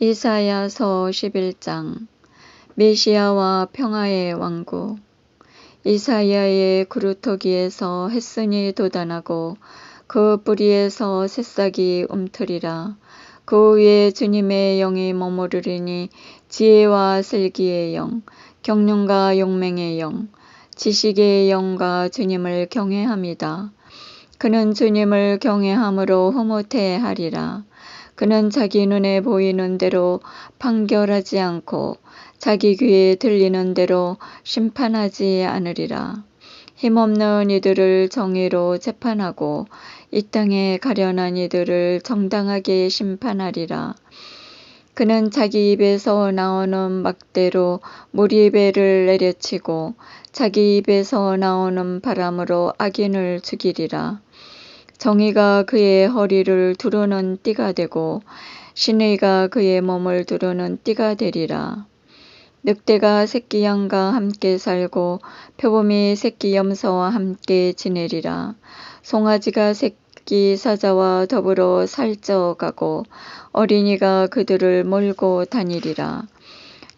이사야서 11장 메시아와 평화의 왕국 이사야의 그루터기에서 햇순이 돋아나고 그 뿌리에서 새싹이 움트리라 그 위에 주님의 영이 머무르리니 지혜와 슬기의 영 경륜과 용맹의 영 지식의 영과 주님을 경외합니다. 그는 주님을 경외함으로 흐뭇해 하리라. 그는 자기 눈에 보이는 대로 판결하지 않고 자기 귀에 들리는 대로 심판하지 않으리라. 힘없는 이들을 정의로 재판하고 이 땅에 가련한 이들을 정당하게 심판하리라. 그는 자기 입에서 나오는 막대로 무리 배를 내려치고 자기 입에서 나오는 바람으로 악인을 죽이리라. 정의가 그의 허리를 두르는 띠가 되고 신의가 그의 몸을 두르는 띠가 되리라. 늑대가 새끼 양과 함께 살고 표범이 새끼 염소와 함께 지내리라. 송아지가 새끼 사자와 더불어 살쪄가고 어린이가 그들을 몰고 다니리라.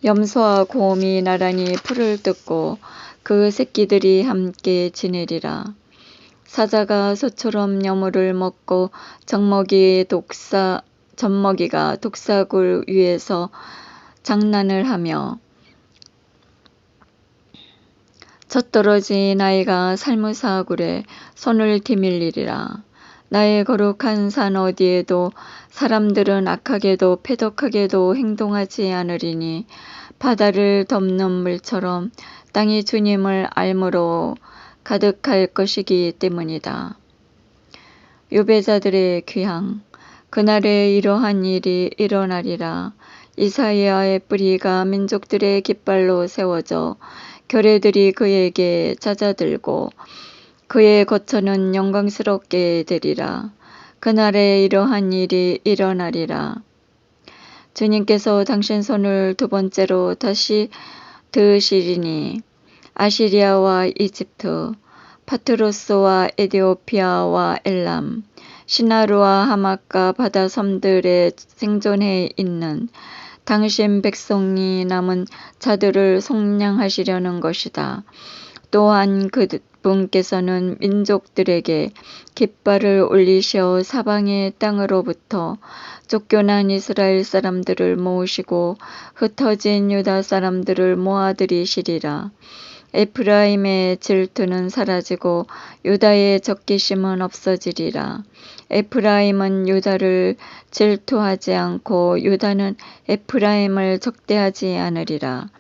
염소와 곰이 나란히 풀을 뜯고 그 새끼들이 함께 지내리라. 사자가 소처럼 여물을 먹고 정먹이 독사 젖먹이가 독사굴 위에서 장난을 하며 젖떨어진 아이가 살무사굴에 손을 디밀리리라. 나의 거룩한 산 어디에도 사람들은 악하게도 패덕하게도 행동하지 않으리니 바다를 덮는 물처럼 땅이 주님을 알므로 가득할 것이기 때문이다. 유배자들의 귀향 그날에 이러한 일이 일어나리라. 이사야의 뿌리가 민족들의 깃발로 세워져 결례들이 그에게 찾아들고 그의 거처는 영광스럽게 되리라. 그날에 이러한 일이 일어나리라. 주님께서 당신 손을 두 번째로 다시 드시리니 아시리아와 이집트, 파트로스와 에디오피아와 엘람, 시나루와 하마카 바다 섬들에 생존해 있는 당신 백성이 남은 자들을 속량하시려는 것이다. 또한 그분께서는 민족들에게 깃발을 올리셔 사방의 땅으로부터 쫓겨난 이스라엘 사람들을 모으시고 흩어진 유다 사람들을 모아들이시리라. 에프라임의 질투는 사라지고 유다의 적기심은 없어지리라. 에프라임은 유다를 질투하지 않고 유다는 에프라임을 적대하지 않으리라.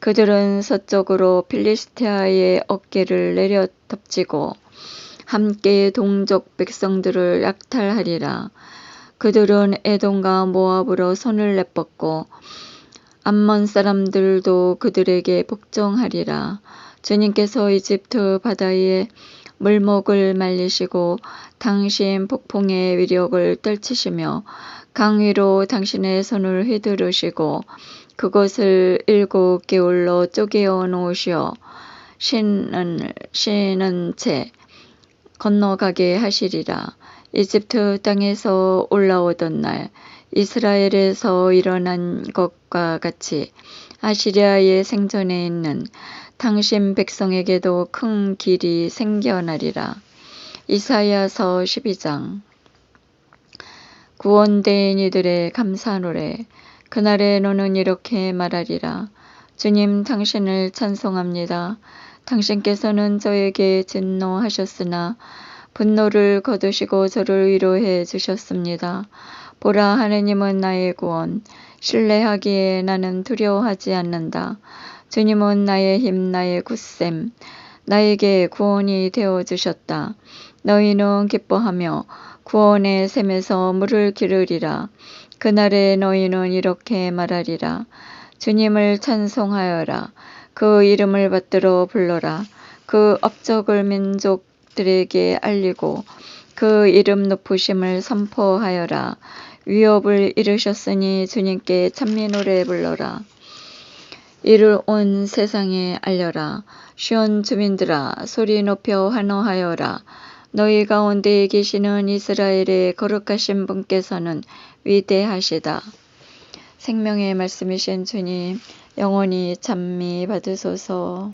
그들은 서쪽으로 필리스테아의 어깨를 내려 덮치고 함께 동족 백성들을 약탈하리라. 그들은 에돔과 모압으로 손을 내뻗고 암몬 사람들도 그들에게 복종하리라. 주님께서 이집트 바다에 물목을 말리시고 당신 폭풍의 위력을 떨치시며 강 위로 당신의 손을 휘두르시고 그것을 일곱 개울로 쪼개어 놓으시어 신은 신은 채 건너가게 하시리라. 이집트 땅에서 올라오던 날 이스라엘에서 일어난 것과 같이 아시리아의 생존에 있는 당신 백성에게도 큰 길이 생겨나리라. 이사야서 12장 구원된 이들의 감사 노래 그날에 너는 이렇게 말하리라. 주님 당신을 찬송합니다. 당신께서는 저에게 진노하셨으나 분노를 거두시고 저를 위로해 주셨습니다. 보라 하느님은 나의 구원 신뢰하기에 나는 두려워하지 않는다. 주님은 나의 힘 나의 굳셈 나에게 구원이 되어 주셨다. 너희는 기뻐하며 구원의 샘에서 물을 기르리라. 그날에 너희는 이렇게 말하리라. 주님을 찬송하여라. 그 이름을 받들어 불러라. 그 업적을 민족들에게 알리고 그 이름 높으심을 선포하여라. 위협을 이루셨으니 주님께 찬미 노래 불러라. 이를 온 세상에 알려라. 시온 주민들아 소리 높여 환호하여라. 너희 가운데 계시는 이스라엘의 거룩하신 분께서는 위대하시다. 생명의 말씀이신 주님 영원히 찬미 받으소서